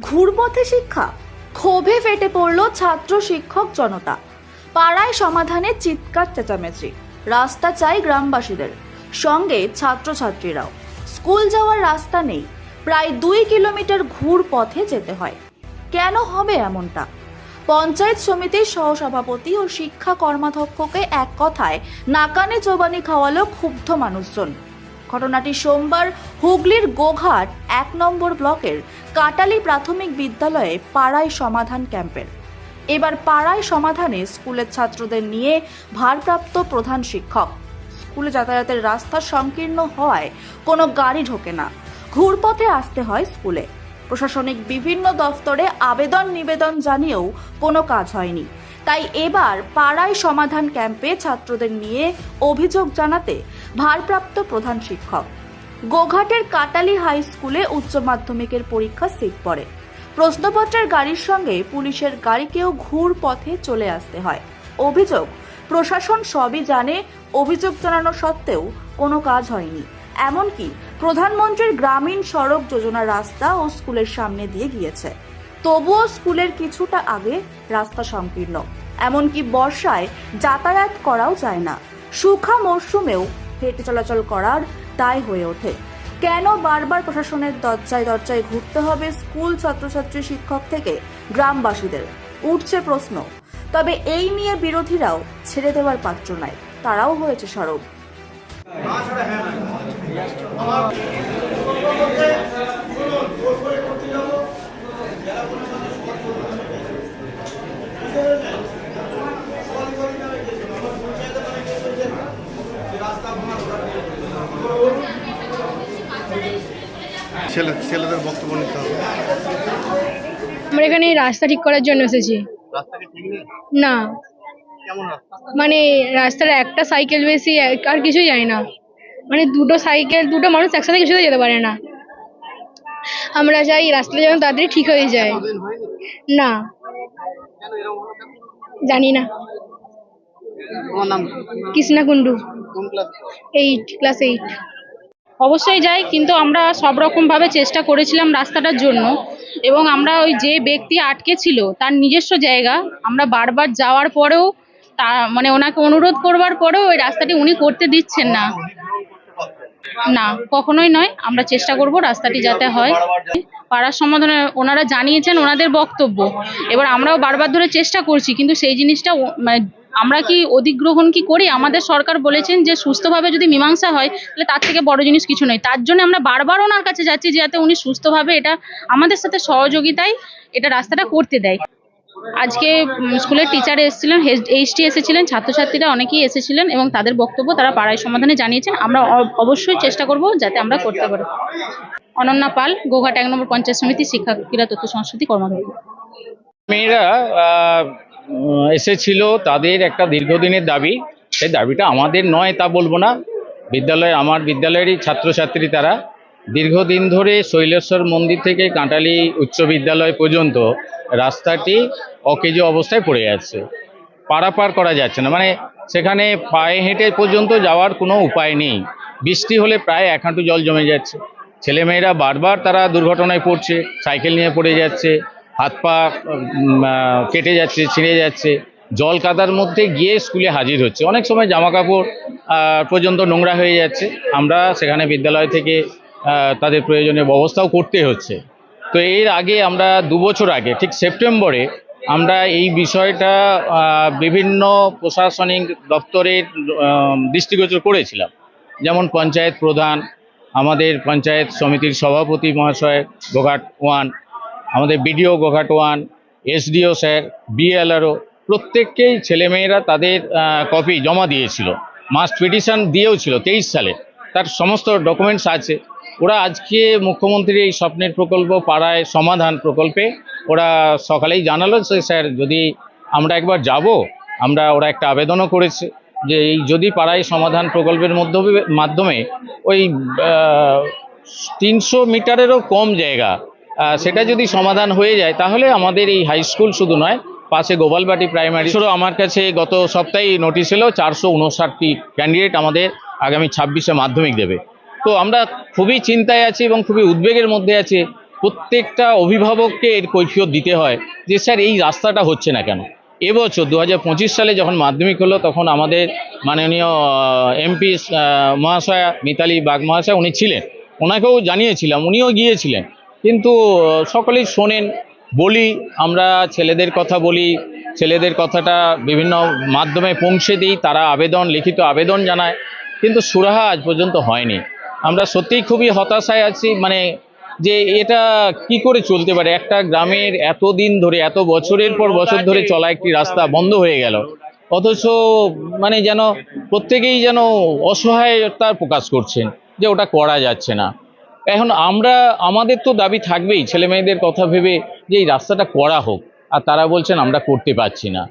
ঘুরপথে শিক্ষা। ক্ষোভে ফেটে পড়ল ছাত্র শিক্ষক জনতা। পাড়ায় সমাধানে চিৎকার চেঁচামেচি। রাস্তা চাই গ্রামবাসীদের। সঙ্গে ছাত্রছাত্রীরাও। স্কুল যাওয়ার রাস্তা নেই। প্রায় দুই কিলোমিটার ঘুর পথে যেতে হয়। কেন হবে এমনটা? পঞ্চায়েত সমিতির সহসভাপতি ও শিক্ষা কর্মাধ্যক্ষকে এক কথায় নাকানে চোবানি খাওয়ালো ক্ষুব্ধ মানুষজন। ঘটনাটি সোমবার হুগলির গোঘাট এক নম্বর ব্লকের কাটালি প্রাথমিক বিদ্যালয়ে পাড়ায় সমাধান ক্যাম্পের। এবার পাড়ায় সমাধানে স্কুলের ছাত্রদের নিয়ে ভারপ্রাপ্ত প্রধান শিক্ষক। স্কুলে যাতায়াতের রাস্তা সংকীর্ণ হওয়ায় কোনো গাড়ি ঢোকে না। ঘুরপথে আসতে হয় স্কুলে। প্রশাসনিক বিভিন্ন দফতরে আবেদন নিবেদন জানিয়েও কোনো কাজ হয়নি। তাই এবার পাড়ায় সমাধান ক্যাম্পে ছাত্রদের নিয়ে অভিযোগ জানাতে ভারপ্রাপ্ত প্রধান শিক্ষক। গোঘাটের কাটালি হাই স্কুলে উচ্চ মাধ্যমিকের পরীক্ষা সিট পড়ে। প্রশ্নপত্রের গাড়ির সঙ্গে পুলিশের গাড়িকেও ঘুর পথে চলে আসতে হয়। অভিযোগ, প্রশাসন সবই জানে, অভিযোগ জানানো সত্ত্বেও কোনো কাজ হয়নি। এমনকি প্রধানমন্ত্রীর গ্রামীণ সড়ক যোজনা রাস্তা ও স্কুলের সামনে দিয়ে গিয়েছে। তবুও স্কুলের কিছুটা আগে রাস্তা সংকীর্ণ। এমনকি বর্ষায় যাতায়াত করাও যায় না। সুখা মরশুমেও হেঁটে চলাচল করার দায় হয়ে ওঠে। কেন বারবার প্রশাসনের দরজায় দরজায় ঘুরতে হবে স্কুল ছাত্রছাত্রী শিক্ষক থেকে গ্রামবাসীদের? উঠছে প্রশ্ন। তবে এই নিয়ে বিরোধীরাও ছেড়ে দেওয়ার পাত্র নয় তারাও হয়েছে সরব। ছেলে ছেলেদের বক্তব্য নিতে হবে। আমরা এখানে রাস্তা ঠিক করার জন্য এসেছি। না। মানে রাস্তার একটা সাইকেল বেশি আর কিছুই যায় না। মানে দুটো সাইকেল দুটো মানুষ একসাথে কিছুতে যেতে পারে না। আমরা চাই রাস্তাটা যেন তাড়াতাড়ি ঠিক হয়ে যায়। না? জানি না। নাম কৃষ্ণা কুন্ডু কোন ক্লাস এইট ক্লাস এইট অবশ্যই যাই কিন্তু আমরা সব রকমভাবে চেষ্টা করেছিলাম রাস্তাটার জন্য। এবং আমরা ওই যে ব্যক্তি আটকে ছিল তার নিজস্ব জায়গা আমরা বারবার যাওয়ার পরেও তা মানে ওনাকে অনুরোধ করবার পরেও ওই রাস্তাটি উনি করতে দিচ্ছেন না। না কখনোই নয় আমরা চেষ্টা করব রাস্তাটি যাতে হয়। পাড়ার সমাধানে ওনারা জানিয়েছেন ওনাদের বক্তব্য। এবার আমরাও বারবার ধরে চেষ্টা করছি কিন্তু সেই জিনিসটা মানে আমরা কি অধিগ্রহণ কি করি? আমাদের সরকার বলেছেন যে, সুস্থভাবে যদি মীমাংসা হয়, তাহলে তার থেকে বড় জিনিস কিছু নয় তার জন্য আমরা বারবার ওনার কাছে যাচ্ছি যাতে উনি সুস্থভাবে এটা আমাদের সাথে সহযোগিতায় এটা রাস্তাটা করতে দেয়। আজকে স্কুলের টিচার এসেছিলেন এইচটি এসেছিলেন, ছাত্রছাত্রীরা অনেকেই এসেছিলেন এবং তাদের বক্তব্য তারা পাড়ায় সমাধানে জানিয়েছেন। আমরা অবশ্যই চেষ্টা করব যাতে আমরা করতে পারি। অনন্যা পাল, গোঘাট এক নম্বর পঞ্চায়েত সমিতি শিক্ষা, ক্রীড়া তথ্য সংস্কৃতি কর্মদক্ষ মেয়েরা এসেছিল তাদের একটা দীর্ঘদিনের দাবি। সেই দাবিটা আমাদের নয় তা বলব না। বিদ্যালয়, আমার বিদ্যালয়েরই ছাত্রছাত্রী তারা। দীর্ঘদিন ধরে শৈলেশ্বর মন্দির থেকে কাঁটালি উচ্চ বিদ্যালয় পর্যন্ত রাস্তাটি অকেজো অবস্থায় পড়ে আছে। পারাপার করা যাচ্ছে না। মানে সেখানে পায়ে হেঁটে পর্যন্ত যাওয়ার কোনো উপায় নেই। বৃষ্টি হলে প্রায় এক হাঁটু জল জমে যাচ্ছে। ছেলেমেয়েরা বারবার তারা দুর্ঘটনায় পড়ছে, সাইকেল নিয়ে পড়ে যাচ্ছে। হাত পা কেটে যাচ্ছে, ছিঁড়ে যাচ্ছে। জল কাদার মধ্যে গিয়ে স্কুলে হাজির হচ্ছে। অনেক সময় জামা কাপড় পর্যন্ত নোংরা হয়ে যাচ্ছে। আমরা সেখানে বিদ্যালয় থেকে তাদের প্রয়োজনীয় ব্যবস্থাও করতে হচ্ছে। তো এর আগে আমরা দু বছর আগে, ঠিক সেপ্টেম্বরে, আমরা এই বিষয়টা বিভিন্ন প্রশাসনিক দপ্তরের দৃষ্টিগোচর করেছিলাম। যেমন পঞ্চায়েত প্রধান, আমাদের পঞ্চায়েত সমিতির সভাপতি মহাশয়, গোঘাট ওয়ান আমাদের BDO Goghat one, SDO sir, BLRO, প্রত্যেককেই ছেলেমেয়েরা তাদের কপি জমা দিয়েছিল। মাস্ট পিটিশন দিয়েও ছিল, তেইশ সালে। তার সমস্ত ডকুমেন্টস আছে। ওরা আজকে মুখ্যমন্ত্রীর এই স্বপ্নের প্রকল্প, পাড়ায় সমাধান প্রকল্পে ওরা সকালেই জানালো স্যার, যদি আমরা একবার যাব, আমরা, ওরা একটা আবেদনও করেছে যে, এই যদি পাড়ায় সমাধান প্রকল্পের মাধ্যমে ওই তিনশো মিটারেরও কম জায়গা সেটা যদি সমাধান হয়ে যায়, তাহলে আমাদের এই হাই স্কুল শুধু নয়, পাশে গোপালবাটি প্রাইমারি স্কুলও আমার কাছে গত সপ্তাহে নোটিশ এলো, চারশো উনষাটটি ক্যান্ডিডেট আমাদের আগামী ছাব্বিশে মাধ্যমিক দেবে। তো আমরা খুবই চিন্তায় আছি এবং খুবই উদ্বেগের মধ্যে আছি। প্রত্যেকটা অভিভাবককে এর কৈফিয়ত দিতে হয় যে, স্যার, এই রাস্তাটা হচ্ছে না কেন? এবছর দু হাজার পঁচিশ সালে যখন মাধ্যমিক হলো, তখন আমাদের মাননীয় এমপি মহাশয়া মিতালি বাগ মহাশয়া উনি ছিলেন। ওনাকেও জানিয়েছিলাম, উনিও গিয়েছিলেন। কিন্তু সকলেই শোনেন, বলি, আমরা ছেলেদের কথা বলি, ছেলেদের কথাটা বিভিন্ন মাধ্যমে পৌঁছে দিই, তারা আবেদন, লিখিত আবেদন জানায়, কিন্তু সুরাহা আজ পর্যন্ত হয়নি। আমরা সত্যিই খুবই হতাশায় আছি মানে যে এটা কি করে চলতে পারে? একটা গ্রামের এতদিন ধরে, এত বছরের পর বছর ধরে চলা একটি রাস্তা বন্ধ হয়ে গেল। অথচ মানে যেন প্রত্যেকেই যেন অসহায়তার প্রকাশ করছেন, যে ওটা করা যাচ্ছে না। এখন আমরা, আমাদের তো দাবি থাকবেই, ছেলে মেয়েদের কথা ভেবে যে এই রাস্তাটা করা হোক, আর তারা বলছেন আমরা করতে পারছি না।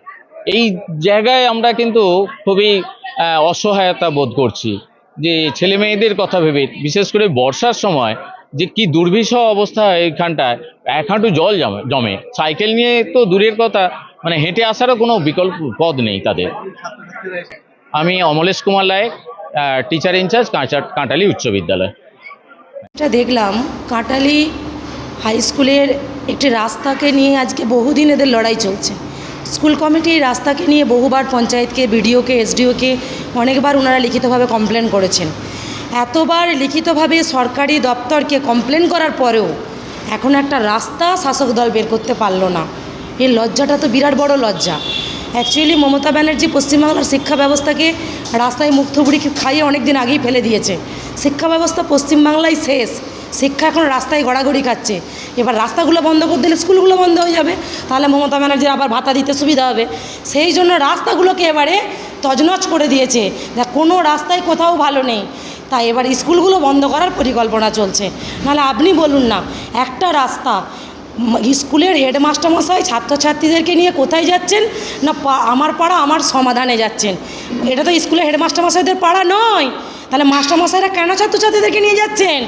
এই জায়গায় আমরা কিন্তু খুবই অসহায়তা বোধ করছি, যে ছেলে মেয়েদের কথা ভেবে, বিশেষ করে বর্ষার সময়, যে কি দুর্বিষহ অবস্থা এইখানটায়, এক হাঁটু জল জমে জমে। সাইকেল নিয়ে তো দূরের কথা মানে হেঁটে আসারও কোনো বিকল্প পথ নেই তাদের। আমি Amalesh Kumar Layek teacher in charge Kancha Kantali উচ্চ বিদ্যালয়। এটা দেখলাম, কাটালি হাই স্কুলের একটি রাস্তাকে নিয়ে আজকে বহুদিন এদের লড়াই চলছে। স্কুল কমিটি এই রাস্তাকে নিয়ে বহুবার পঞ্চায়েতকে, বিডিওকে, এসডিওকে অনেকবার ওনারা লিখিতভাবে কমপ্লেন করেছেন। এতবার লিখিতভাবে সরকারি দপ্তরকে কমপ্লেন করার পরেও এখন একটা রাস্তা শাসক দল বের করতে পারল না। এই লজ্জাটা তো বিরাট বড় লজ্জা। অ্যাকচুয়ালি মমতা ব্যানার্জি পশ্চিমবাংলার শিক্ষা ব্যবস্থাকে রাস্তায় মুখ থুবড়ি খাইয়ে অনেক দিন আগেই ফেলে দিয়েছে। শিক্ষা ব্যবস্থা পশ্চিমবাংলায় শেষ। শিক্ষা এখন রাস্তায় গড়াগড়ি খাচ্ছে। এবার রাস্তাগুলো বন্ধ করে দিলে স্কুলগুলো বন্ধ হয়ে যাবে। তাহলে মমতা ব্যানার্জির আবার ভাতা দিতে সুবিধা হবে। সেই জন্য রাস্তাগুলোকে এবারে তজনজ করে দিয়েছে। দেখ কোনো রাস্তায় কোথাও ভালো নেই। তাই এবার স্কুলগুলো বন্ধ করার পরিকল্পনা চলছে। নাহলে আপনি বলুন না, একটা রাস্তা স্কুলের হেডমাস্টার মশাই ছাত্রছাত্রীদেরকে নিয়ে কোথায় যাচ্ছেন? না আমার পাড়া আমার সমাধানে যাচ্ছেন। এটা তো স্কুলের হেডমাস্টার মশাইদের পাড়া নয়। তাহলে মাস্টারমশাইরা কেন ছাত্রছাত্রীদেরকে নিয়ে যাচ্ছেন?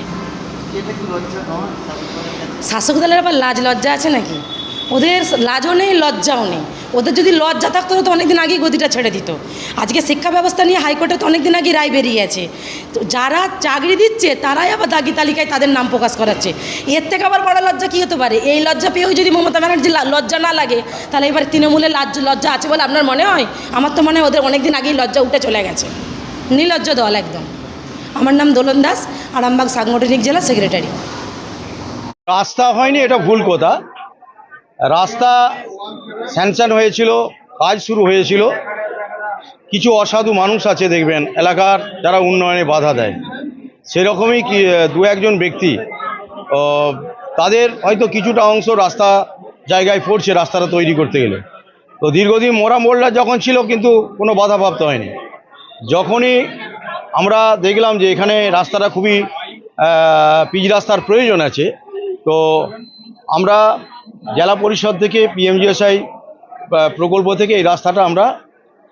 শাসক দলের আবার লাজ লজ্জা আছে নাকি? ওদের লাজও নেই, লজ্জাও নেই। ওদের যদি লজ্জা থাকতো তো অনেকদিন আগেই গদিটা ছেড়ে দিত। আজকে শিক্ষা ব্যবস্থা নিয়ে হাইকোর্টে তো অনেকদিন আগে রায় বেরিয়েছে তো যারা চাকরি দিচ্ছে, তারাই আবার দাগি তালিকায় তাদের নাম প্রকাশ করাচ্ছে। এর থেকে আবার বড় লজ্জা কী হতে পারে? এই লজ্জা পেয়েও যদি মমতা ব্যানার্জি লজ্জা না লাগে, তাহলে এবার তৃণমূলের লাজ লজ্জা আছে বলে আপনার মনে হয়? আমার তো মনে হয় ওদের অনেকদিন আগেই লজ্জা উঠে চলে গেছে। নির্লজ্জ দল একদম। আমার নাম দোলন দাস, আরামবাগ সাংগঠনিক জেলা সেক্রেটারি। রাস্তা হয়নি, এটা ভুল কথা। রাস্তা স্যাংশন হয়েছিল, কাজ শুরু হয়েছিল। কিছু অসাধু মানুষ আছে দেখবেন, এলাকার যারা উন্নয়নে বাধা দেয়। সেরকমই দু একজন ব্যক্তি তাদের হয়তো কিছুটা অংশ রাস্তা জায়গায় পড়ছে, রাস্তাটা তৈরি করতে গেলে। তো দীর্ঘদিন মোরা মোল্লা যখন ছিল, কিন্তু কোনো বাধা বাধাপ্রাপ্ত হয়নি। যখনই আমরা দেখলাম যে এখানে রাস্তাটা খুবই পিচ রাস্তার প্রয়োজন আছে, তো আমরা জেলা পরিষদ থেকে পিএমজিএসআই প্রকল্প থেকে এই রাস্তাটা আমরা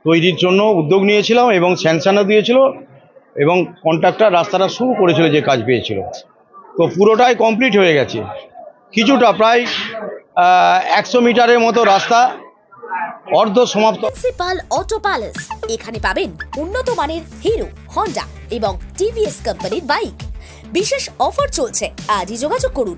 তৈরির জন্য উদ্যোগ নিয়েছিলাম এবং স্যাংশনও দিয়েছিল এবং কন্ট্রাক্টর রাস্তাটা শুরু করেছিল যে কাজ পেয়েছিল। তো পুরোটাই কমপ্লিট হয়ে গেছে। কিছুটা প্রায় একশো মিটারের মতো রাস্তা অর্ধ সমাপ্ত। এখানে পাবেন উন্নত মানের হিরো হন্ডা এবং টিভিএস কোম্পানির বাইক বিশেষ অফার চলছে। আজই যোগাযোগ করুন।